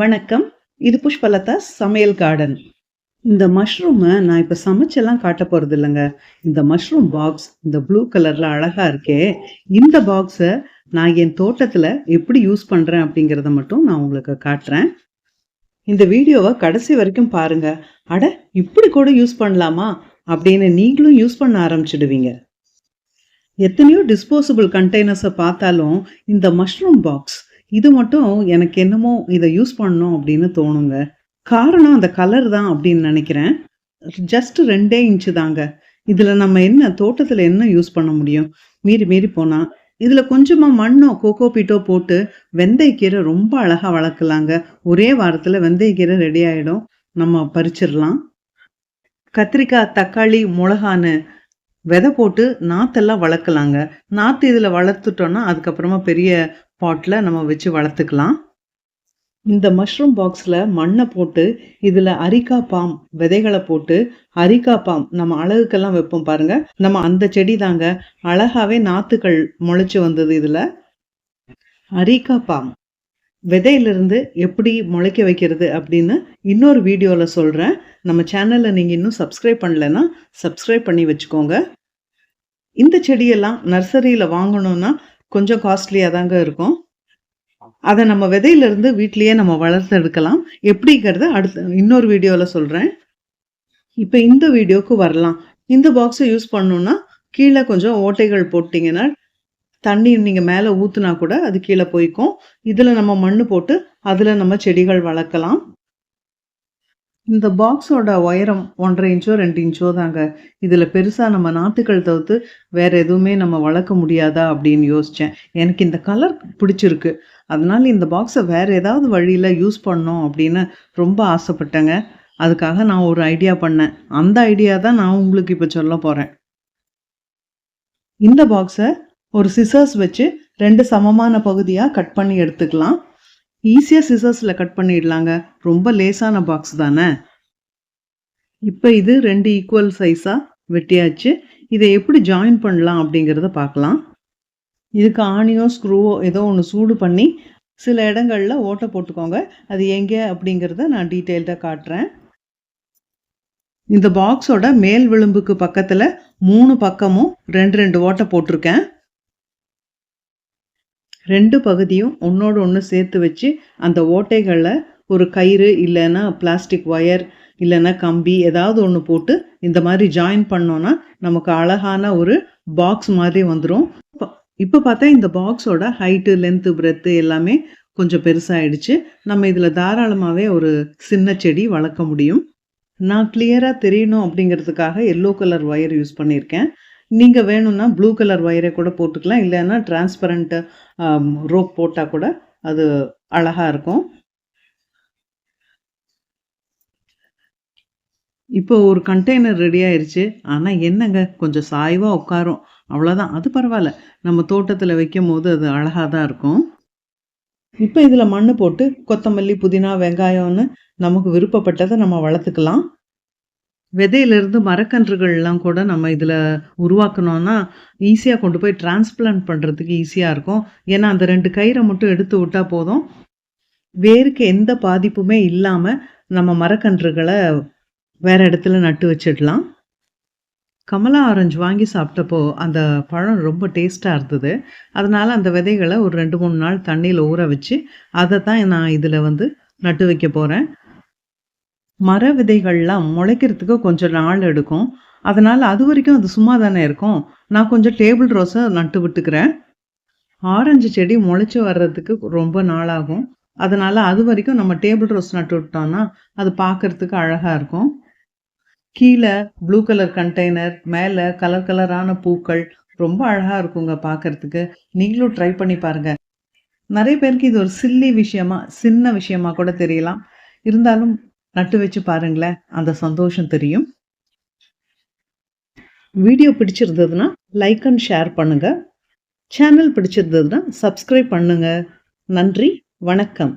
வணக்கம். இது புஷ்பலதா சமையல் கார்டன் இந்த மஷ்ரூமை நான் இப்போ சமைச்செல்லாம் காட்ட போகிறது இல்லைங்க. இந்த மஷ்ரூம் பாக்ஸ் இந்த ப்ளூ கலரில் அழகாக இருக்கே. இந்த பாக்ஸை நான் என் தோட்டத்தில் எப்படி யூஸ் பண்ணுறேன் அப்படிங்கிறத மட்டும் நான் உங்களுக்கு காட்டுறேன். இந்த வீடியோவை கடைசி வரைக்கும் பாருங்க. அட இப்படி கூட யூஸ் பண்ணலாமா? அப்படின்னு நீங்களும் யூஸ் பண்ண ஆரம்பிச்சிடுவீங்க. எத்தனையோ டிஸ்போசபிள் கண்டெய்னர்ஸை பார்த்தாலும் இந்த மஷ்ரூம் பாக்ஸ் இது மட்டும் எனக்கு என்னமோ இதை யூஸ் பண்ணணும் அப்படின்னு தோணுங்க. காரணம் அந்த கலர் தான் அப்படின்னு நினைக்கிறேன். ஜஸ்ட் ரெண்டே இன்ச்சு தாங்க. இதில் நம்ம என்ன தோட்டத்தில் என்ன யூஸ் பண்ண முடியும்? மீறி மீறி போனால் இதில் கொஞ்சமாக மண்ணோ கோகோ பீட்டோ போட்டு வெந்தயக்கீரை ரொம்ப அழகாக வளர்க்கலாங்க. ஒரே வாரத்தில் வெந்தயக்கீரை ரெடி ஆகிடும் நம்ம பறிச்சிடலாம். கத்திரிக்காய் தக்காளி மிளகான்னு விதை போட்டு நாத்தெல்லாம் வளர்க்கலாங்க. நாற்று இதில் வளர்த்துட்டோன்னா அதுக்கப்புறமா பெரிய பாட்டில் நம்ம வச்சு வளர்த்துக்கலாம். இந்த மஷ்ரூம் பாக்ஸில் மண்ணை போட்டு இதில் அரிக்கா பாம் விதைகளை போட்டு அரிக்கா பாம் நம்ம அழகுக்கெல்லாம் வைப்போம் பாருங்க. நம்ம அந்த செடி தாங்க அழகாவே நாற்றுக்கள் முளைச்சி வந்தது இதில். Areca palm. விதையிலிருந்து எப்படி முளைக்க வைக்கிறது அப்படின்னு இன்னொரு வீடியோவில் சொல்கிறேன் நம்ம சேனலில் நீங்கள் இன்னும் சப்ஸ்கிரைப் பண்ணலைன்னா சப்ஸ்கிரைப் பண்ணி வச்சுக்கோங்க. இந்த செடியெல்லாம் நர்சரியில் வாங்கணும்னா கொஞ்சம் காஸ்ட்லியாக தாங்க இருக்கும். அதை நம்ம விதையிலிருந்து வீட்லேயே நம்ம வளர்த்து எடுக்கலாம் எப்படிங்கிறத அடுத்த இன்னொரு வீடியோவில் சொல்கிறேன் இப்போ இந்த வீடியோவுக்கு வரலாம். இந்த பாக்ஸை யூஸ் பண்ணணுன்னா கீழே கொஞ்சம் ஓட்டைகள் போட்டிங்கன்னா தண்ணி நீங்கள் மேலே ஊற்றுனா கூட அது கீழே போய்க்கும். இதில் நம்ம மண் போட்டு அதில் நம்ம செடிகள் வளர்க்கலாம். இந்த பாக்ஸோட உயரம் ஒன்றரை இன்ச்சோ ரெண்டு இன்ச்சோ தாங்க. இதில் பெருசாக நம்ம நாற்றுக்கள் தவிர்த்து வேறு எதுவுமே நம்ம வளர்க்க முடியாதா அப்படின்னு யோசித்தேன் எனக்கு இந்த கலர் பிடிச்சிருக்கு. அதனால் இந்த பாக்ஸை வேறு ஏதாவது வழியில் யூஸ் பண்ணோம் அப்படின்னு ரொம்ப ஆசைப்பட்டேங்க. அதுக்காக நான் ஒரு ஐடியா பண்ணேன். அந்த ஐடியா தான் நான் உங்களுக்கு இப்போ சொல்ல போகிறேன் இந்த பாக்ஸை ஒரு சிசர்ஸ் வச்சு ரெண்டு சமமான பகுதியாக கட் பண்ணி எடுத்துக்கலாம். ஈஸியாக சிசர்ஸில் கட் பண்ணிடலாங்க. ரொம்ப லேசான பாக்ஸ் தானே? இப்போ இது ரெண்டு ஈக்குவல் சைஸாக வெட்டியாச்சு. இதை எப்படி ஜாயின் பண்ணலாம் அப்படிங்கிறத பார்க்கலாம். இதுக்கு ஆணியோ ஸ்க்ரூவோ ஏதோ ஒன்று சூடு பண்ணி சில இடங்களில் ஓட்டை போட்டுக்கோங்க. அது எங்கே அப்படிங்கிறத நான் டீட்டெயில்டாக காட்டுறேன். இந்த பாக்ஸோட மேல் விளிம்புக்கு பக்கத்தில் மூணு பக்கமும் ரெண்டு ரெண்டு ஓட்டை போட்டிருக்கேன். ரெண்டு பகுதியும் ஒன்றோடு ஒன்று சேர்த்து வச்சு அந்த ஓட்டைகளில் ஒரு கயிறு இல்லைன்னா பிளாஸ்டிக் ஒயர் இல்லைன்னா கம்பி ஏதாவது ஒன்று போட்டு இந்த மாதிரி ஜாயின் பண்ணோன்னா நமக்கு அழகான ஒரு பாக்ஸ் மாதிரி வந்துடும் இப்போ பார்த்தா இந்த பாக்ஸோட ஹைட்டு லென்த்து பிரெத்து எல்லாமே கொஞ்சம் பெருசாகிடுச்சு நம்ம இதில் தாராளமாகவே ஒரு சின்ன செடி வளர்க்க முடியும். நான் கிளியராக தெரியணும் அப்படிங்கிறதுக்காக எல்லோ கலர் ஒயர் யூஸ் பண்ணியிருக்கேன். நீங்கள் வேணும்னா ப்ளூ கலர் ஒயரை கூட போட்டுக்கலாம். இல்லைன்னா டிரான்ஸ்பரண்ட்டு ரோப் போட்டால் கூட அது அழகாக இருக்கும். இப்போ ஒரு கண்டெய்னர் ரெடி ஆயிடுச்சு ஆனால் என்னங்க? கொஞ்சம் சாய்வாக உட்காரும். அவ்வளோதான் அது பரவாயில்ல. நம்ம தோட்டத்தில் வைக்கும் போது அது அழகாக தான் இருக்கும். இப்போ இதில் மண் போட்டு கொத்தமல்லி புதினா வெங்காயம்னு நமக்கு விருப்பப்பட்டதை நம்ம வளர்த்துக்கலாம். விதையிலிருந்து மரக்கன்றுகள்லாம் கூட நம்ம இதில் உருவாக்கணும்னா ஈஸியாக கொண்டு போய் டிரான்ஸ்பிளான்ட் பண்ணுறதுக்கு ஈஸியாக இருக்கும். ஏன்னா அந்த ரெண்டு கயிறை மட்டும் எடுத்து விட்டால் போதும். வேருக்கு எந்த பாதிப்புமே இல்லாமல் நம்ம மரக்கன்றுகளை வேறு இடத்துல நட்டு வச்சிடலாம். கமலா ஆரஞ்சு வாங்கி சாப்பிட்டப்போ அந்த பழம் ரொம்ப டேஸ்ட்டாக இருந்தது. அதனால் அந்த விதைகளை ஒரு ரெண்டு மூணு நாள் தண்ணியில் ஊற வச்சு அதை தான் நான் இதில் வந்து நட்டு வைக்க போகிறேன் மர விதைகள்லாம் முளைக்கிறதுக்கு கொஞ்சம் நாள் எடுக்கும். அதனால் அது வரைக்கும் அது சும்மா தானே இருக்கும். நான் கொஞ்சம் டேபிள் ரோஸை நட்டு விட்டுக்கிறேன். ஆரஞ்சு செடி முளைச்சி வர்றதுக்கு ரொம்ப நாளாகும். அதனால் அது வரைக்கும் நம்ம டேபிள் ரோஸ் நட்டு விட்டோம்னா அது பார்க்குறதுக்கு அழகாக இருக்கும். கீழே ப்ளூ கலர் கண்டெய்னர் மேலே கலர் கலரான பூக்கள் ரொம்ப அழகாக இருக்குங்க பார்க்கறதுக்கு நீங்களும் ட்ரை பண்ணி பாருங்கள் நிறைய பேருக்கு இது ஒரு சில்லி விஷயமா சின்ன விஷயமா கூட தெரியலாம். இருந்தாலும் நட்டு வச்சு பாருங்களேன் அந்த சந்தோஷம் தெரியும். வீடியோ பிடிச்சிருந்ததுன்னா லைக் அண்ட் ஷேர் பண்ணுங்கள் சேனல் பிடிச்சிருந்ததுன்னா சப்ஸ்கிரைப் பண்ணுங்கள் நன்றி வணக்கம்.